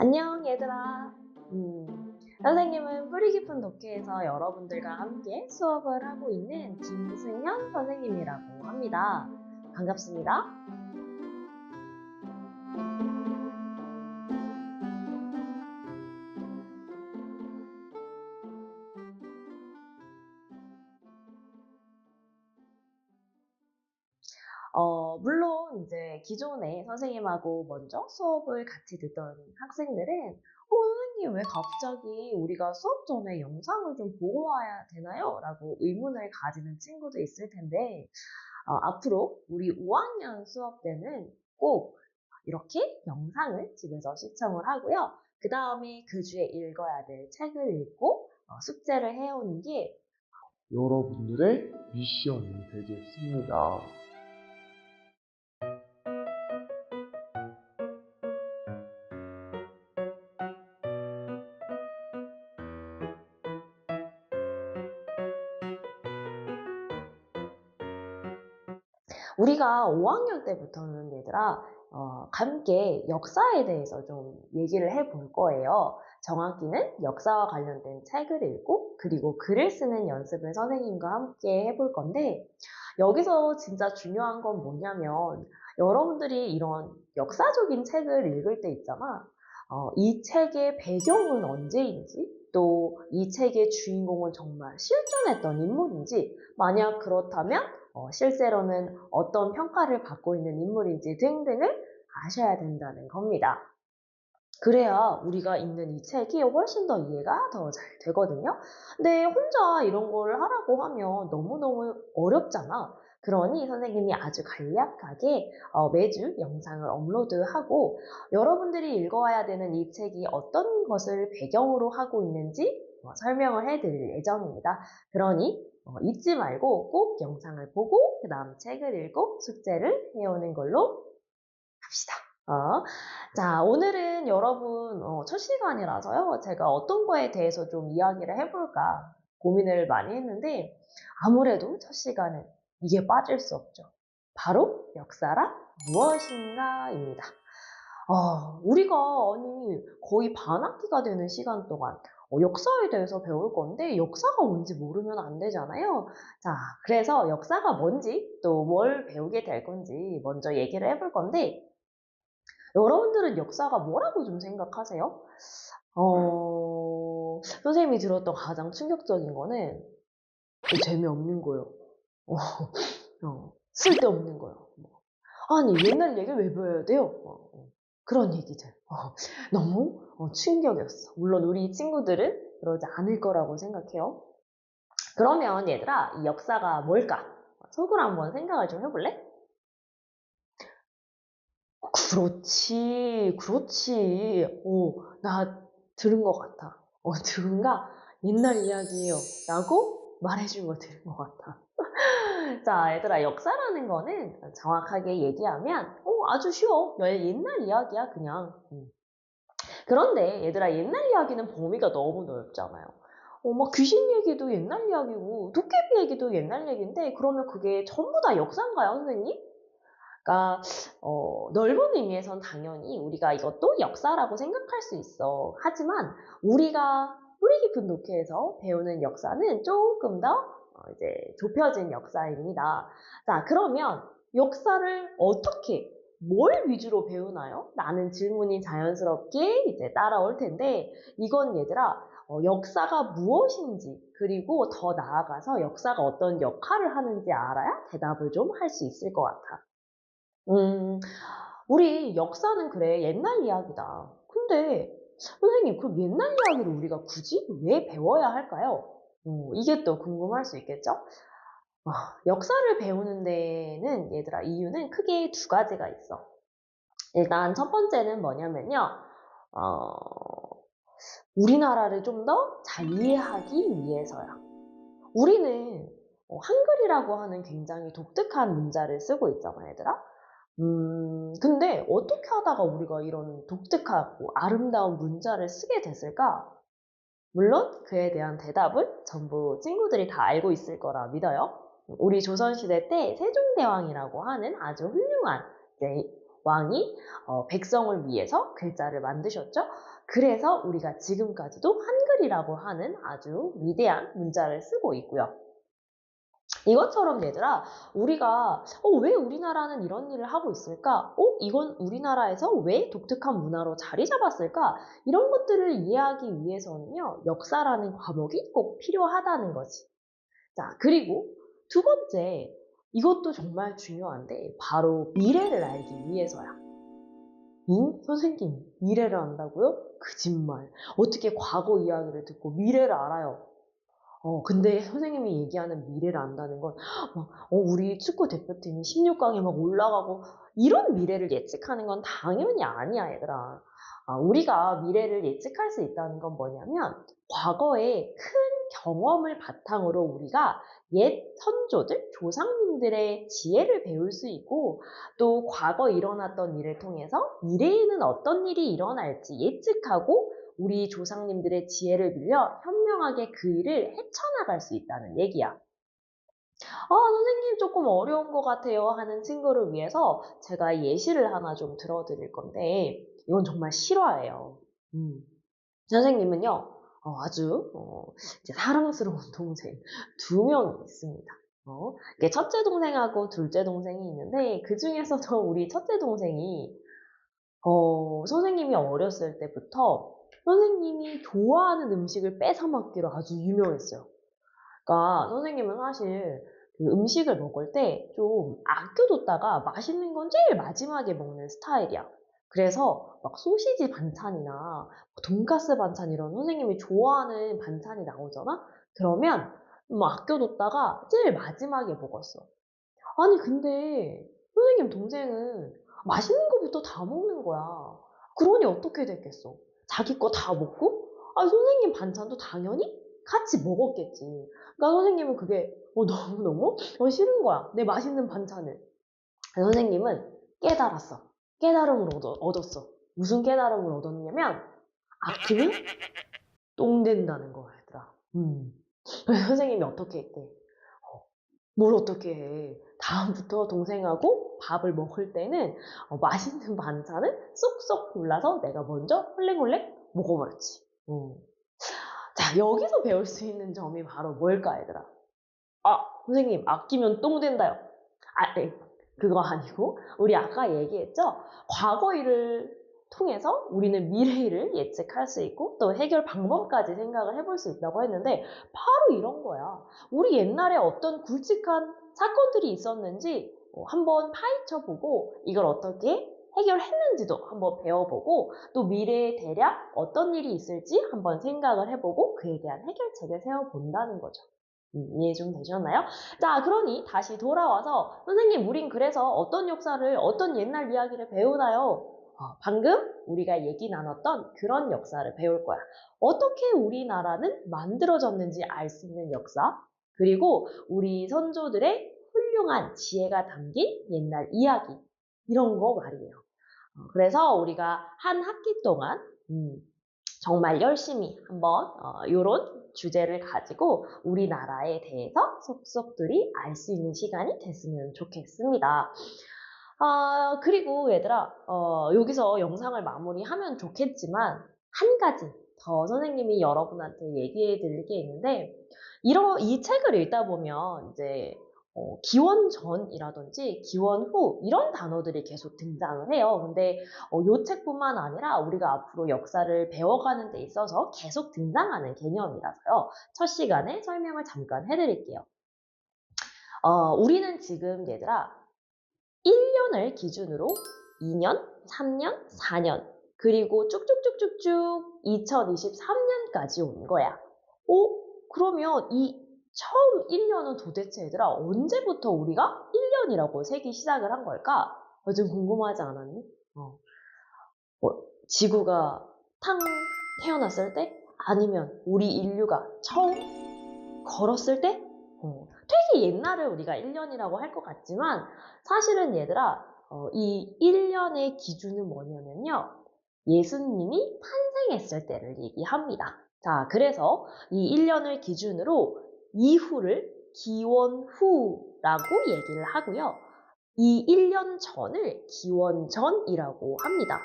안녕 얘들아. 음, 선생님은 뿌리 깊은 독해에서 여러분들과 함께 수업을 하고 있는 김승현 선생님이라고 합니다. 반갑습니다. 기존에 선생님하고 먼저 수업을 같이 듣던 학생들은 어, 선생님 왜 갑자기 우리가 수업 전에 영상을 좀 보고 와야 되나요? 라고 의문을 가지는 친구도 있을 텐데 어, 앞으로 우리 5학년 수업 때는 꼭 이렇게 영상을 집에서 시청을 하고요. 그 다음에 그 주에 읽어야 될 책을 읽고 어, 숙제를 해오는 게 여러분들의 미션이 되겠습니다. 우리가 5학년 때부터는 얘들아 어, 함께 역사에 대해서 좀 얘기를 해 볼 거예요. 정확히는 역사와 관련된 책을 읽고 그리고 글을 쓰는 연습을 선생님과 함께 해볼 건데 여기서 진짜 중요한 건 뭐냐면 여러분들이 이런 역사적인 책을 읽을 때 있잖아. 어, 이 책의 배경은 언제인지 또 이 책의 주인공은 정말 실존했던 인물인지 만약 그렇다면 어, 실제로는 어떤 평가를 받고 있는 인물인지 등등을 아셔야 된다는 겁니다. 그래야 우리가 읽는 이 책이 훨씬 더 이해가 더 잘 되거든요. 근데 혼자 이런 걸 하라고 하면 너무너무 어렵잖아. 그러니 선생님이 아주 간략하게 어, 매주 영상을 업로드하고 여러분들이 읽어와야 되는 이 책이 어떤 것을 배경으로 하고 있는지 어, 설명을 해드릴 예정입니다. 그러니 어, 잊지 말고 꼭 영상을 보고 그 다음 책을 읽고 숙제를 해오는 걸로 합시다. 어, 자, 오늘은 여러분 어, 첫 시간이라서요. 제가 어떤 거에 대해서 좀 이야기를 해볼까 고민을 많이 했는데 아무래도 첫 시간은 이게 빠질 수 없죠. 바로 역사란 무엇인가입니다. 어, 우리가 아니 거의 반학기가 되는 시간 동안 어, 역사에 대해서 배울 건데 역사가 뭔지 모르면 안 되잖아요. 자, 그래서 역사가 뭔지 또 뭘 배우게 될 건지 먼저 얘기를 해볼 건데 여러분들은 역사가 뭐라고 좀 생각하세요? 어, 선생님이 들었던 가장 충격적인 거는 재미없는 거예요. 어, 어, 쓸데없는 거예요. 뭐. 아니 옛날 얘기를 왜 배워야 돼요? 그런 얘기들. 어, 너무 어, 충격이었어. 물론 우리 친구들은 그러지 않을 거라고 생각해요. 그러면 얘들아, 이 역사가 뭘까? 속으로 한번 생각을 좀 해볼래? 그렇지, 그렇지. 오, 나 들은 것 같아. 어, 들은가? 옛날 이야기예요. 라고 말해준 거 들은 것 같아. 자, 얘들아, 역사라는 거는 정확하게 얘기하면 어, 아주 쉬워. 옛날 이야기야, 그냥. 음. 그런데 얘들아, 옛날 이야기는 범위가 너무 넓잖아요. 어, 막 귀신 얘기도 옛날 이야기고, 도깨비 얘기도 옛날 얘기인데, 그러면 그게 전부 다 역사인가요, 선생님? 그러니까 어, 넓은 의미에선 당연히 우리가 이것도 역사라고 생각할 수 있어. 하지만 우리가 뿌리 깊은 독해에서 배우는 역사는 조금 더 어, 이제 좁혀진 역사입니다. 자, 그러면 역사를 어떻게 뭘 위주로 배우나요? 라는 질문이 자연스럽게 이제 따라올 텐데 이건 얘들아 어, 역사가 무엇인지 그리고 더 나아가서 역사가 어떤 역할을 하는지 알아야 대답을 좀 할 수 있을 것 같아. 음, 우리 역사는 그래 옛날 이야기다. 근데 선생님 그럼 옛날 이야기를 우리가 굳이 왜 배워야 할까요? 어, 이게 또 궁금할 수 있겠죠? 어, 역사를 배우는 데는 얘들아 이유는 크게 두 가지가 있어. 일단 첫 번째는 뭐냐면요. 어, 우리나라를 좀 더 잘 이해하기 위해서야. 우리는 어, 한글이라고 하는 굉장히 독특한 문자를 쓰고 있잖아, 얘들아. 음, 근데 어떻게 하다가 우리가 이런 독특하고 아름다운 문자를 쓰게 됐을까? 물론 그에 대한 대답은 전부 친구들이 다 알고 있을 거라 믿어요. 우리 조선시대 때 세종대왕이라고 하는 아주 훌륭한 왕이 어, 백성을 위해서 글자를 만드셨죠. 그래서 우리가 지금까지도 한글이라고 하는 아주 위대한 문자를 쓰고 있고요. 이것처럼 얘들아, 우리가 어, 왜 우리나라는 이런 일을 하고 있을까? 어, 이건 우리나라에서 왜 독특한 문화로 자리 잡았을까? 이런 것들을 이해하기 위해서는요, 역사라는 과목이 꼭 필요하다는 거지. 자, 그리고 두 번째, 이것도 정말 중요한데, 바로 미래를 알기 위해서야. 응? 선생님, 미래를 안다고요? 거짓말. 어떻게 과거 이야기를 듣고 미래를 알아요? 어, 근데 선생님이 얘기하는 미래를 안다는 건, 막, 어, 우리 축구 대표팀이 16강에 막 올라가고, 이런 미래를 예측하는 건 당연히 아니야, 얘들아. 아, 우리가 미래를 예측할 수 있다는 건 뭐냐면, 과거의 큰 경험을 바탕으로 우리가 옛 선조들, 조상님들의 지혜를 배울 수 있고, 또 과거 일어났던 일을 통해서 미래에는 어떤 일이 일어날지 예측하고, 우리 조상님들의 지혜를 빌려 현명하게 그 일을 헤쳐나갈 수 있다는 얘기야. 아, 선생님 조금 어려운 것 같아요 하는 친구를 위해서 제가 예시를 하나 좀 들어드릴 건데, 이건 정말 실화예요. 음. 선생님은요, 어, 아주 어, 사랑스러운 동생 두 명이 있습니다. 어, 이게 첫째 동생하고 둘째 동생이 있는데 그 중에서도 우리 첫째 동생이 어, 선생님이 어렸을 때부터 선생님이 좋아하는 음식을 뺏어 먹기로 아주 유명했어요. 그러니까 선생님은 사실 그 음식을 먹을 때 좀 아껴뒀다가 맛있는 건 제일 마지막에 먹는 스타일이야. 그래서 막 소시지 반찬이나 돈가스 반찬 이런 선생님이 좋아하는 반찬이 나오잖아? 그러면 막 아껴뒀다가 제일 마지막에 먹었어. 아니 근데 선생님 동생은 맛있는 거부터 다 먹는 거야. 그러니 어떻게 됐겠어? 자기 거 다 먹고? 아 선생님 반찬도 당연히 같이 먹었겠지. 그러니까 선생님은 그게 어, 너무너무 어, 싫은 거야. 내 맛있는 반찬을. 선생님은 깨달았어. 깨달음을 얻었어. 무슨 깨달음을 얻었냐면 아끼면 똥 된다는 거야, 얘들아. 음. 선생님이 어떻게 했대? 어, 뭘 어떻게 해? 다음부터 동생하고 밥을 먹을 때는 어, 맛있는 반찬을 쏙쏙 골라서 내가 먼저 홀랭홀랭 먹어버렸지. 음. 자, 여기서 배울 수 있는 점이 바로 뭘까, 얘들아? 아, 선생님, 아끼면 똥 된다요. 아, 네, 그거 아니고, 우리 아까 얘기했죠? 과거 일을 통해서 우리는 미래 일을 예측할 수 있고, 또 해결 방법까지 생각을 해볼 수 있다고 했는데, 바로 이런 거야. 우리 옛날에 어떤 굵직한 사건들이 있었는지 어, 한번 파헤쳐보고, 이걸 어떻게 해결했는지도 한번 배워보고, 또 미래에 대략 어떤 일이 있을지 한번 생각을 해보고, 그에 대한 해결책을 세워본다는 거죠. 음, 이해 좀 되셨나요? 자, 그러니 다시 돌아와서 선생님, 우린 그래서 어떤 역사를, 어떤 옛날 이야기를 배우나요? 어, 방금 우리가 얘기 나눴던 그런 역사를 배울 거야. 어떻게 우리나라는 만들어졌는지 알 수 있는 역사, 그리고 우리 선조들의 훌륭한 지혜가 담긴 옛날 이야기, 이런 거 말이에요. 어, 그래서 우리가 한 학기 동안 음, 정말 열심히 한번 어, 이런 주제를 가지고 우리나라에 대해서 속속들이 알 수 있는 시간이 됐으면 좋겠습니다. 아, 그리고 얘들아, 어, 여기서 영상을 마무리하면 좋겠지만, 한 가지 더 선생님이 여러분한테 얘기해 드릴 게 있는데, 이런, 이 책을 읽다 보면, 이제, 어, 기원 전이라든지 기원 후, 이런 단어들이 계속 등장을 해요. 근데, 어, 이 책뿐만 아니라 우리가 앞으로 역사를 배워가는 데 있어서 계속 등장하는 개념이라서요. 첫 시간에 설명을 잠깐 해드릴게요. 어, 우리는 지금 얘들아, 1년을 기준으로 2년, 3년, 4년, 그리고 쭉쭉쭉쭉쭉 2023년까지 온 거야. 어? 그러면 이 처음 1년은 도대체 얘들아 언제부터 우리가 1년이라고 세기 시작을 한 걸까? 어, 좀 궁금하지 않았니? 어. 어, 지구가 탕 태어났을 때? 아니면 우리 인류가 처음 걸었을 때? 어, 되게 옛날을 우리가 1년이라고 할 것 같지만 사실은 얘들아 어, 이 1년의 기준은 뭐냐면요. 예수님이 탄생했을 때를 얘기합니다. 자, 그래서 이 1년을 기준으로 이후를 기원 후라고 얘기를 하고요. 이 1년 전을 기원전이라고 합니다.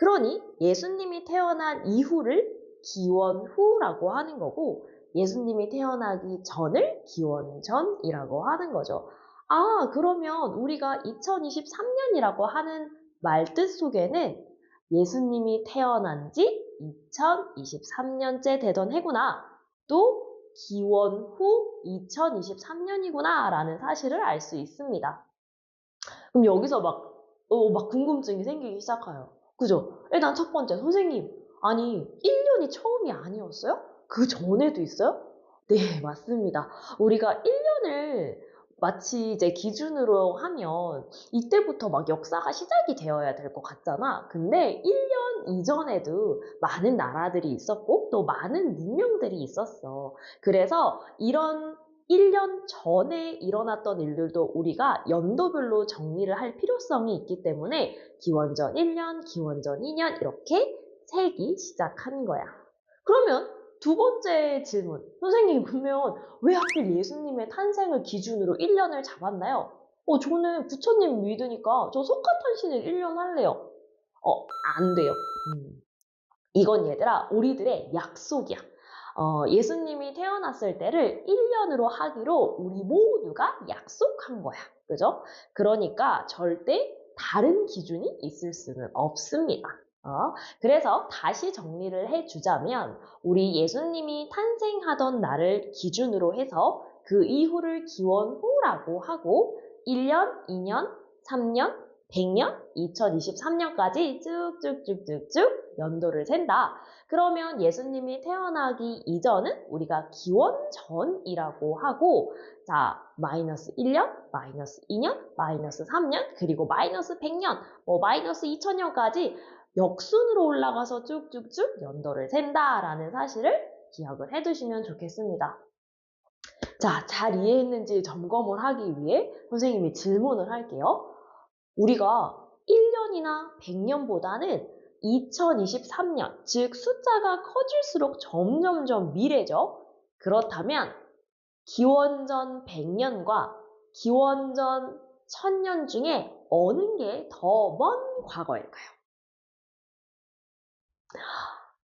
그러니 예수님이 태어난 이후를 기원후라고 하는 거고 예수님이 태어나기 전을 기원전이라고 하는 거죠. 아, 그러면 우리가 2023년이라고 하는 말뜻 속에는 예수님이 태어난 지 2023년째 되던 해구나. 또 기원 후 2023년이구나 라는 사실을 알 수 있습니다. 그럼 여기서 막, 어, 막 궁금증이 생기기 시작해요. 그죠? 일단 첫 번째, 선생님. 아니, 1년이 처음이 아니었어요? 그 전에도 있어요? 네, 맞습니다. 우리가 1년을 마치 이제 기준으로 하면 이때부터 막 역사가 시작이 되어야 될 것 같잖아. 근데 1년 이전에도 많은 나라들이 있었고 또 많은 문명들이 있었어. 그래서 이런 1년 전에 일어났던 일들도 우리가 연도별로 정리를 할 필요성이 있기 때문에 기원전 1년, 기원전 2년 이렇게 세기 시작한 거야. 그러면 두 번째 질문. 선생님, 그러면 왜 하필 예수님의 탄생을 기준으로 1년을 잡았나요? 어, 저는 부처님 믿으니까 저 석가탄신일 1년 할래요. 어, 안 돼요. 음. 이건 얘들아, 우리들의 약속이야. 어, 예수님이 태어났을 때를 1년으로 하기로 우리 모두가 약속한 거야. 그죠? 그러니까 절대 다른 기준이 있을 수는 없습니다. 어, 그래서 다시 정리를 해주자면 우리 예수님이 탄생하던 날을 기준으로 해서 그 이후를 기원후라고 하고 1년, 2년, 3년, 100년, 2023년까지 쭉쭉쭉쭉쭉 연도를 샌다. 그러면 예수님이 태어나기 이전은 우리가 기원전이라고 하고 자 마이너스 1년, 마이너스 2년, 마이너스 3년, 그리고 마이너스 100년, 뭐 마이너스 2000년까지 역순으로 올라가서 쭉쭉쭉 연도를 샌다라는 사실을 기억을 해두시면 좋겠습니다. 자, 잘 이해했는지 점검을 하기 위해 선생님이 질문을 할게요. 우리가 1년이나 100년보다는 2023년, 즉 숫자가 커질수록 점점점 미래죠. 그렇다면 기원전 100년과 기원전 1000년 중에 어느 게 더 먼 과거일까요?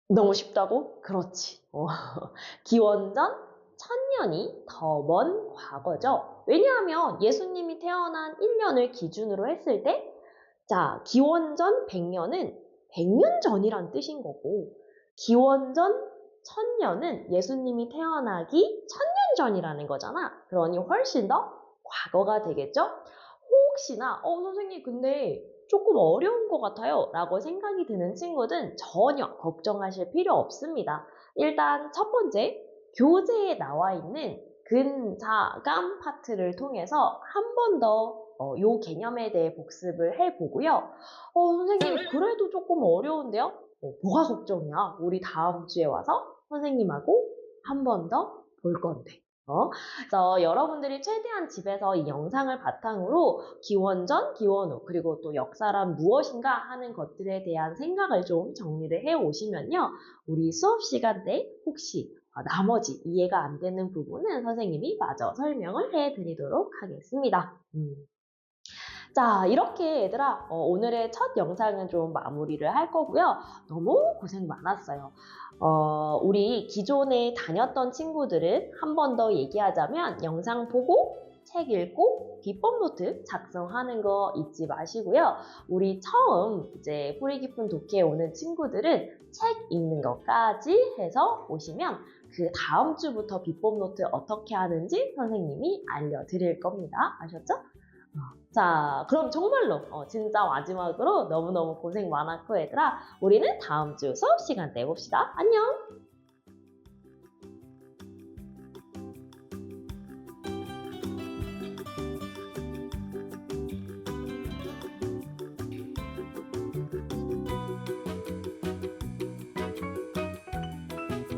너무 쉽다고? 그렇지. 어, 기원전 1000년이 더 먼 과거죠. 왜냐하면 예수님이 태어난 1년을 기준으로 했을 때, 자, 기원전 100년은 100년 전이란 뜻인 거고, 기원전 1000년은 예수님이 태어나기 1000년 전이라는 거잖아. 그러니 훨씬 더 과거가 되겠죠? 혹시나, 어, 선생님, 근데 조금 어려운 것 같아요. 라고 생각이 드는 친구는 전혀 걱정하실 필요 없습니다. 일단 첫 번째, 교재에 나와 있는 근자감 파트를 통해서 한 번더 어, 요 개념에 대해 복습을 해보고요. 어, 선생님, 그래도 조금 어려운데요? 어, 뭐가 걱정이야? 우리 다음 주에 와서 선생님하고 한 번 더 볼 건데. 어? 그래서 여러분들이 최대한 집에서 이 영상을 바탕으로 기원전, 기원후, 그리고 또 역사란 무엇인가 하는 것들에 대한 생각을 좀 정리를 해 오시면요. 우리 수업 시간 때 혹시 어, 나머지 이해가 안 되는 부분은 선생님이 마저 설명을 해 드리도록 하겠습니다. 음. 자, 이렇게 얘들아, 어, 오늘의 첫 영상은 좀 마무리를 할 거고요. 너무 고생 많았어요. 어, 우리 기존에 다녔던 친구들은 한 번 더 얘기하자면 영상 보고 책 읽고 비법 노트 작성하는 거 잊지 마시고요. 우리 처음 이제 뿌리 깊은 독해에 오는 친구들은 책 읽는 것까지 해서 오시면 그 다음 주부터 비법 노트 어떻게 하는지 선생님이 알려드릴 겁니다. 아셨죠? 자, 그럼 정말로 어, 진짜 마지막으로 너무너무 고생 많았고 얘들아 우리는 다음 주 수업 시간 때 봅시다. 안녕!